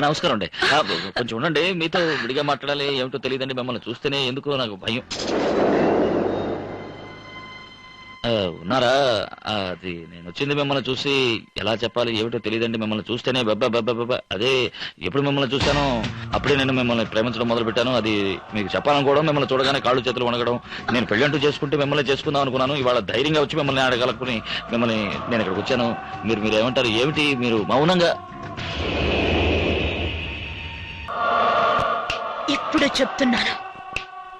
నమస్కారం అండి. ఆ, కొంచెం ఉండండి మీతో విడిగా మాట్లాడాలి ఏమిటో తెలియదండి మిమ్మల్ని చూస్తేనే ఎందుకో నాకు భయం. ఆ, ఉన్నారా? ఆ, అది నేను వచ్చింది మిమ్మల్ని చూసి ఎలా చెప్పాలి ఏమిటో తెలియదండి మిమ్మల్ని చూస్తేనే బబ్బా బబ్బా బబ్బా. అదే ఎప్పుడు మిమ్మల్ని చూశానో అప్పుడే నేను మిమ్మల్ని ప్రేమించడం మొదలు పెట్టాను అది మీకు చెప్పాలనుకోవడం మిమ్మల్ని చూడగానే కాళ్ళు చేతులు వణగడం నేను పెళ్ళంటూ చేసుకుంటే మిమ్మల్ని చేసుకుందాం అనుకున్నాను. ఇవాళ ధైర్యంగా వచ్చి మిమ్మల్ని అడగలకుని మిమ్మల్ని నేను ఇక్కడికి వచ్చాను. మీరు మీరు ఏమంటారు ఏమిటి? మీరు మౌనంగా ఇప్పుడు చెప్తున్నాను.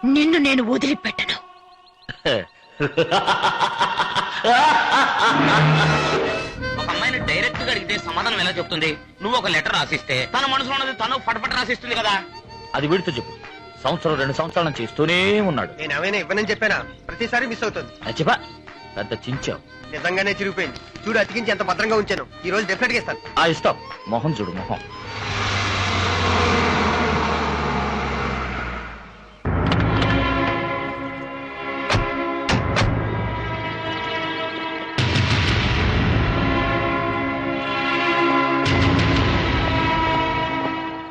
నిన్ను నేను వదిలిపెట్టను. ఒక అమ్మాయిని డైరెక్ట్గా అడిగితే సమాధానం ఎలా చెప్తుంది? నువ్వు ఒక లెటర్ రాసిస్తే తన మనసులో ఉన్నది తను ఫటఫట రాసిస్తుంది కదా. అది వీడితో చెప్పు. సంవత్సరం రెండు సంవత్సరాల నుంచి ఇస్తూనే ఉన్నాడు. నేను ఏమైనా ఇవ్వనని చెప్పానా? ప్రతిసారి మిస్ అవుతుంది. చెప్పా. పెద్ద చించావు. నిజంగానే చిరిగిపోయింది. చూడు అతికించి ఎంత భద్రంగా ఉంచాను. ఈ రోజు డెఫినెట్గా ఇస్తాను. ఆ ఇస్తాం మొహం చూడు మొహం.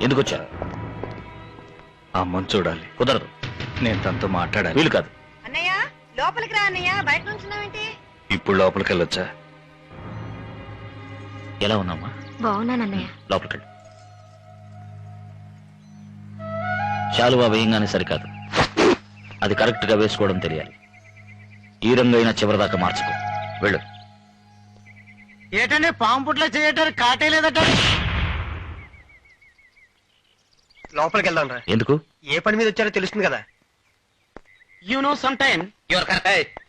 ఎందుకు వచ్చారు అమ్మని చూడాలి. కుదరదు. నేను తనతో మాట్లాడాలి. వీలు కాదు. అన్నయ్య లోపలికి రా అన్నయ్య. బయట నుంచున్నావేంటి? ఇప్పుడు లోపలికి వెళ్ళొచ్చా? ఎలా ఉన్నామా బాగున్నానన్నయ్య లోపలికి వెళ్ళు. శాలువా వేయంగానే సరికాదు. అది కరెక్ట్గా వేసుకోవడం తెలియాలి. ఈ రంగు అయినా చివరిదాకా మార్చుకో. వెళ్ళు. ఏటండి పాము పుట్లో చేయటానికి కాటే లేదట. లోపలికి వెళ్దాం రా. ఎందుకు? ఏ పని మీద వచ్చారో తెలుస్తుంది కదా. You know some time your correct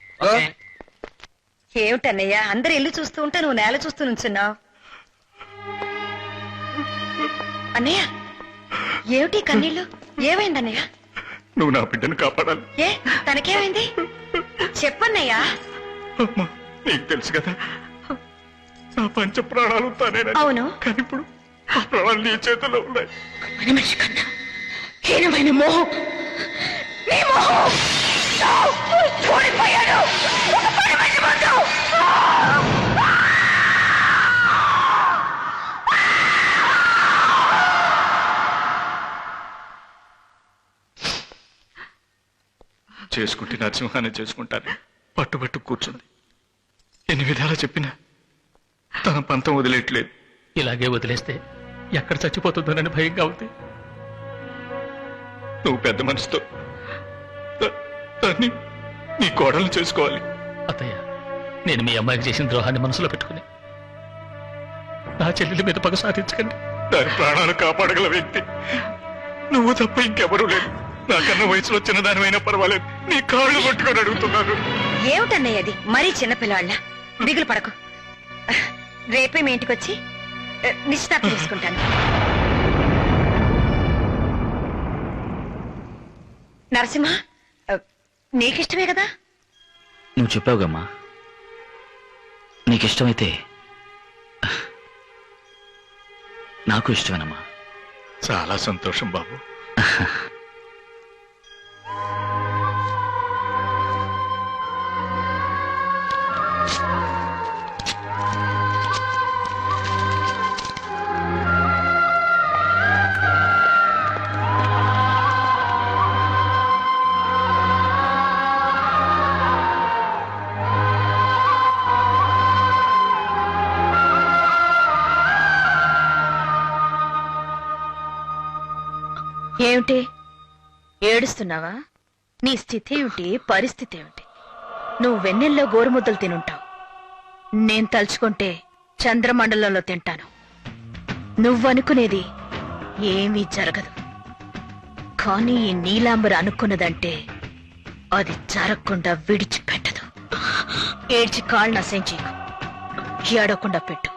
ఏమిటన్నయ్య? అందరు ఇల్లు చూస్తూ ఉంటే నువ్వు నేల చూస్తూ నుంచున్నావు. అన్నయ్య ఏమిటి కన్నీళ్ళు? ఏమైంది అన్నయ్య నువ్వు నా బిడ్డను కాపాడాలి. ఏ తనకేమైంది? చెప్పన్నయ్యా. అమ్మా నీకు తెలుసు కదా నా పంచ ప్రాణాలు తానేనని అవును. కానీ ఇప్పుడు ఆ ప్రాణాలు నీ చేతుల్లో ఉన్నాయి. మన మనిషి కన్నా హీనమైన మోహం. నీ మోహం. ఓడిపోయాడు ఒక పని మనిషి ముందు. చేసుకుంటే నరసింహాన్ని చేసుకుంటాను. పట్టుబట్టు కూర్చుంది. ఎన్ని విధాలా చెప్పినా తన పంతం వదిలేయట్లేదు. ఇలాగే వదిలేస్తే ఎక్కడ చచ్చిపోతుందోనని భయంగా ఉంది. నువ్వు పెద్ద మనసుతో దాన్ని నీ కోడలు చేసుకోవాలి. అత్తయ్య నేను మీ అమ్మాయికి చేసిన ద్రోహాన్ని మనసులో పెట్టుకుని నా చెల్లెల మీద పగ సాధించకండి. దాని ప్రాణాలు కాపాడగల వ్యక్తి. నువ్వు తప్ప ఇంకెవరూ లేరు. నాకన్నా వయసులో చిన్నదానివైనా పర్వాలేదు. నీ కాళ్ళు పట్టుకొని అడుగుతున్నాను. ఏమిటన్నయ్య అది? మరీ చిన్నపిల్లవాళ్ళ దిగులు పడకు. రేపే మీ ఇంటికి వచ్చి నిశ్చితార్థం చేసుకుంటాను నరసింహ నీకిష్టమే కదా? నువ్వు చెప్పావుగమ్మా. నీకు ఇష్టమైతే నాకు ఇష్టమేనమ్మా. చాలా సంతోషం బాబు. ఏమిటి? ఏడుస్తున్నావా? నీ స్థితి ఏమిటి పరిస్థితి ఏమిటి నువ్వు వెన్నెల్లో గోరుముద్దలు తినుంటావు. నేను తలుచుకుంటే చంద్రమండలంలో తింటాను. నువ్వనుకునేది ఏమీ జరగదు. కానీ ఈ నీలాంబర్ అనుకున్నదంటే అది జరగకుండా విడిచిపెట్టదు. ఏడ్చి కాళ్ళు నశించి ఏడకుండా పెట్టు.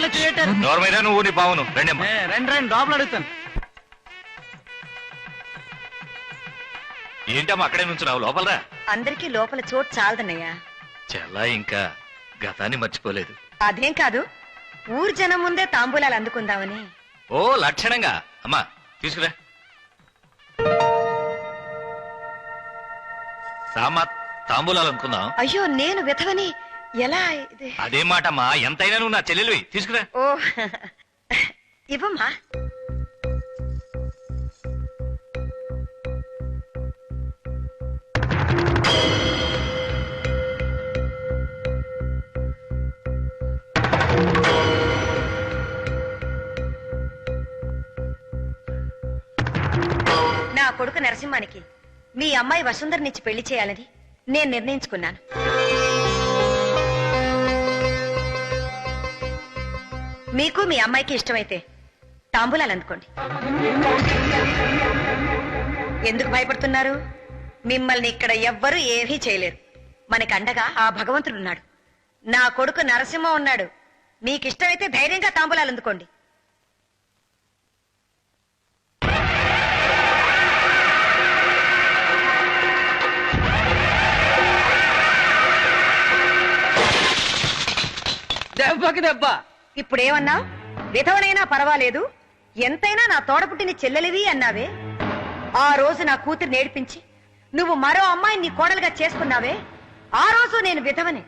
నువ్వు నీ బావును రండి రండి రండి లోపల అడుగుతాను. ఏంటమ్మా అక్కడే నుంచున్నావు? లోపలరా? అందరికీ లోపల చోటు చాలదన్నయ్యా. చాలా ఇంకా గతాన్ని మర్చిపోలేదు. అదేం కాదు ఊరు జనం ముందే తాంబూలాలు అందుకుందామని. ఓ లక్షణంగా. అమ్మా తీసుకురా. సామా తాంబూలాలు అనుకుందాం. అయ్యో నేను విధవని ఎలా ఇది? అదే మాటమ్మా ఎంతైనా నువ్వు నా చెల్లెలివి. తీసుకురా. ఓ. ఇవ్వమ్మా. నా కొడుకు నరసింహానికి మీ అమ్మాయి వసుంధరనిచ్చి పెళ్ళి చేయాలని నేను నిర్ణయించుకున్నాను. మీకు మీ అమ్మాయికి ఇష్టమైతే తాంబూలాలు అందుకోండి. ఎందుకు భయపడుతున్నారు? మిమ్మల్ని ఇక్కడ ఎవ్వరూ ఏమీ చేయలేరు. మనకి అండగా ఆ భగవంతుడు ఉన్నాడు. నా కొడుకు నరసింహ ఉన్నాడు. మీకు ఇష్టమైతే ధైర్యంగా తాంబూలాలు అందుకోండి. దెబ్బకి దెబ్బ. ఇప్పుడేమన్నా? విధవనైనా పర్వాలేదు. ఎంతైనా నా తోడపుట్టిన చెల్లెలివి అన్నావే. ఆ రోజు నా కూతురు నేర్పించి నువ్వు మరో అమ్మాయిని నీ కోడలుగా చేసుకున్నావే. ఆ రోజు నేను విధవని.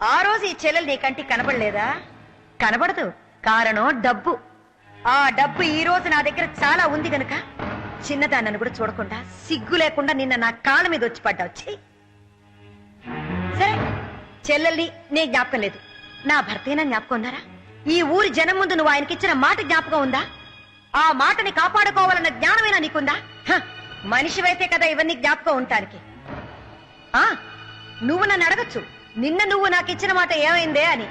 ఆ రోజు ఈ చెల్లెలు నీ కంటికి కనబడలేదా? కనబడదు. కారణం డబ్బు. ఆ డబ్బు ఈ రోజు నా దగ్గర చాలా ఉంది గనుక చిన్నదాన్నను కూడా చూడకుండా సిగ్గు లేకుండా నిన్న నా కాళ్ళ మీద వచ్చి పడ్డావు. సరే చెల్లెల్ని నే జ్ఞాపకం లేదు. నా భర్తైనా జ్ఞాపకం ఉన్నారా? ఈ ఊరి జనం ముందు నువ్వు ఆయనకిచ్చిన మాట జ్ఞాపకం ఉందా? ఆ మాటని కాపాడుకోవాలన్న జ్ఞానమైనా నీకుందా? హ, మనిషివైతే కదా ఇవన్నీ జ్ఞాపకం ఉంటానికి ఆ నువ్వు నన్ను అడగచ్చు. నిన్న నువ్వు నాకు ఇచ్చిన మాట ఏమైందే అని.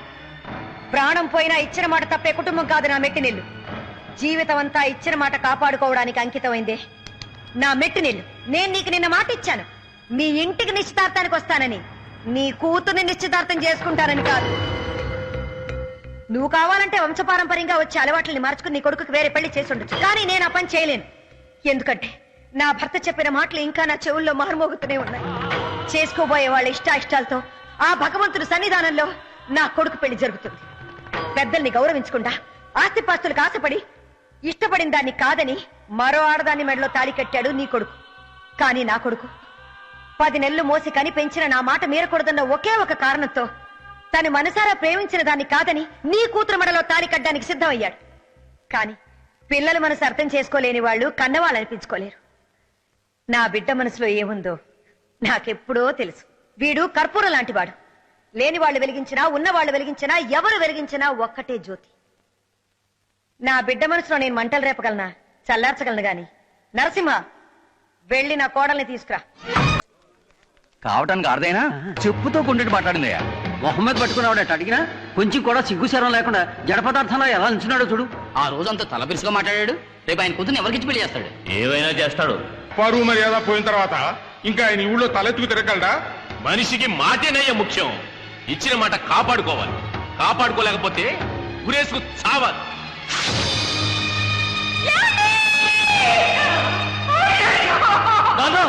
ప్రాణం పోయినా ఇచ్చిన మాట తప్పే కుటుంబం కాదు నా మెట్టినిల్లు. జీవితం అంతా ఇచ్చిన మాట కాపాడుకోవడానికి అంకితమైందే. నా మెట్టినిల్లు నేను నీకు నిన్న మాట ఇచ్చాను. మీ ఇంటికి నిశ్చితార్థానికి వస్తానని. నీ కూతుర్ని నిశ్చితార్థం చేసుకుంటానని కాదు. నువ్వు కావాలంటే వంశపారంపర్యంగా వచ్చే అలవాట్లని మార్చుకుని నీ కొడుకుకి వేరే పెళ్ళి చేసి ఉండొచ్చు. కానీ నేను ఆ పని చేయలేను. ఎందుకంటే నా భర్త చెప్పిన మాటలు ఇంకా నా చెవుల్లో మారుమోగుతూనే ఉన్నాయి. చేసుకోబోయే వాళ్ళ ఇష్టాయిష్టాలతో ఆ భగవంతుడు సన్నిధానంలో నా కొడుకు పెళ్ళి జరుగుతుంది. పెద్దల్ని గౌరవించకుండా ఆస్తిపాస్తులకు ఆశపడి ఇష్టపడిన దాన్ని కాదని మరో ఆడదాన్ని మెడలో తాళి కట్టాడు నీ కొడుకు. కానీ నా కొడుకు పది నెలలు మోసి కని పెంచిన నా మాట మీరకూడదన్న ఒకే ఒక కారణంతో తను మనసారా ప్రేమించిన దాన్ని కాదని నీ కూతురు మెడలో తాళి కట్టడానికి సిద్ధమయ్యాడు. కాని పిల్లల మనసు అర్థం చేసుకోలేని వాళ్ళు కన్నవాళ్ళనిపించుకోలేరు. నా బిడ్డ మనసులో ఏముందో నాకెప్పుడో తెలుసు. వీడు కర్పూరం లాంటివాడు. లేని వాళ్ళు వెలిగించినా ఉన్న వాళ్ళు వెలిగించినా ఎవరు వెలిగించినా ఒక్కటే జ్యోతి. నా బిడ్డ మనసులో నేను మంటలు రేపగలనా? చల్లార్చగలను గాని. నరసింహ వెళ్ళి నా కోడల్ని తీసుకురా. కావటానికి అర్థమైనా చెప్పుతో కొండటి మాట్లాడిందయ్యా. మొహమ్మద్ పట్టుకున్నావాడట అడిగినా కొంచెం కూడా సిగ్గుశరం లేకుండా జడ పదార్థంలో ఎలా నిల్చున్నాడో చూడు. ఆ రోజంతా తలబిరుసుగా మాట్లాడాడు. రేపు ఆయన కూతురు ఎవరికి పెళ్ళి చేస్తాడు? ఏవైనా చేస్తాడు? పరువు మర్యాద పోయిన తర్వాత ఇంకా ఆయన ఊళ్ళో తలెత్తుకు తిరగలడా మనిషికి మాటేనయ్య ముఖ్యం. ఇచ్చిన మాట కాపాడుకోవాలి. కాపాడుకోలేకపోతే గురేసుకు చావాలి. దాదా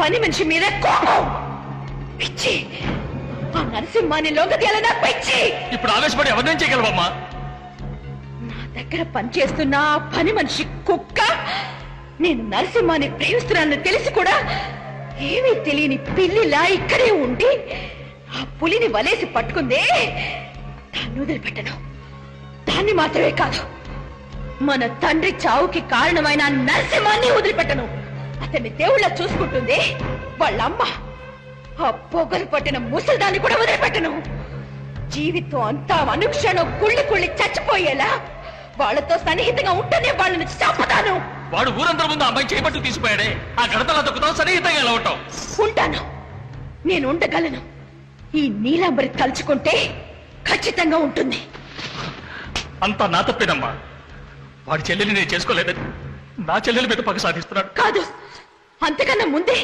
పని మనిషి మీద కోపం. పిచ్చి. ఆ నరసింహాన్ని లొంగదీయాలన్న పిచ్చి. ఇప్పుడు ఆవేశపడి ఎవరినేం చేయగలవమ్మా నా దగ్గర పనిచేస్తున్న ఆ పని మనిషి కుక్క. నేను నరసింహాన్ని ప్రేమిస్తున్నానని తెలిసి కూడా ఏమీ తెలియని పిల్లిలా ఇక్కడే ఉండి ఆ పులిని వలేసి పట్టుకుందే. దాన్ని వదిలిపెట్టను. దాన్ని మాత్రమే కాదు మన తండ్రి చావుకి కారణమైన నరసింహాన్ని వదిలిపెట్టను. అతన్ని దేవుళ్ళ చూసుకుంటుంది వాళ్ళమ్మ. ఆ పొగలు పట్టిన ముసల్దాన్ని కూడా వదిలిపెట్టను. జీవితం అంతా అనుక్షణం కుళ్ళి కుళ్ళి చచ్చిపోయేలా వాళ్ళతో సన్నిహితంగా ఉంటేనే వాళ్ళని చంపుతాను. వాడు ఊరందరి ముందు అమ్మాయి చేపట్టు తీసిపోయాడే ఆ గడతలా దొక్కుతావు సన్నిహితంగా ఎలా ఉంటావు? ఉంటాను. నేను ఉండగలను. ఈ నీలాంబరి తలుచుకుంటే ఖచ్చితంగా ఉంటుంది. అంతా నా తప్పేనమ్మా. వాడి చెల్లెల్ని నేను చేసుకోలేదని నా చెల్లెల మీద పగ సాధిస్తున్నాడు. కాదు. అంతకన్నా ముందే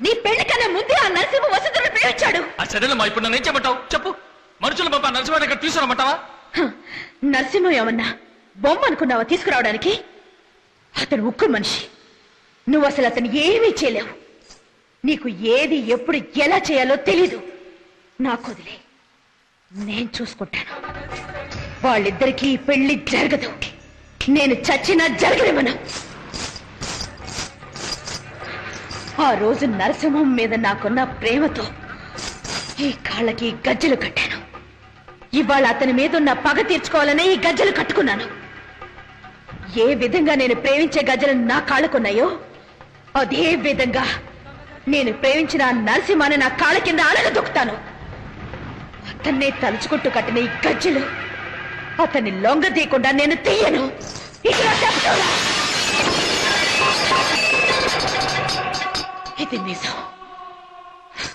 నీ పెళ్ళి కన్నా ముందే ఆ నరసింహ వసతులు ప్రేమించాడు. ఆ చెల్లెలు మా ఇప్పుడు నన్ను ఏం చెప్పమంటావు చెప్పు. మనుషులు పంప నరసింహాన్ని ఇక్కడ తీసుకురమ్మంటావా నరసింహం ఏమన్నా బొమ్మ అనుకున్నావా తీసుకురావడానికి? అతను ఉక్కు మనిషి. నువ్వు అసలు అతను ఏమీ చేయలేవు. నీకు ఏది ఎప్పుడు ఎలా చేయాలో తెలీదు. నాకు వదిలే. నేను చూసుకుంటాను. వాళ్ళిద్దరికీ పెళ్ళి జరగదు. నేను చచ్చినా జరగనివ్వను. ఆ రోజు నరసింహం మీద నాకున్న ప్రేమతో ఈ కాళ్ళకి గజ్జలు కట్టాను. ఇవాళ అతని మీద ఉన్న పగ తీర్చుకోవాలనే ఈ గజ్జలు కట్టుకున్నాను. ఏ విధంగా నేను ప్రేమించే గజ్జలు నా కాళ్ళకున్నాయో అదే విధంగా నేను ప్రేమించిన నరసింహాన్ని నా కాళ్ళ కింద అలలు దొక్కుతాను. అతన్నే తలుచుకుంటూ కట్టిన ఈ గజ్జలు అతన్ని లొంగ తీయకుండా నేను తీయను. ఇదిగో Về 上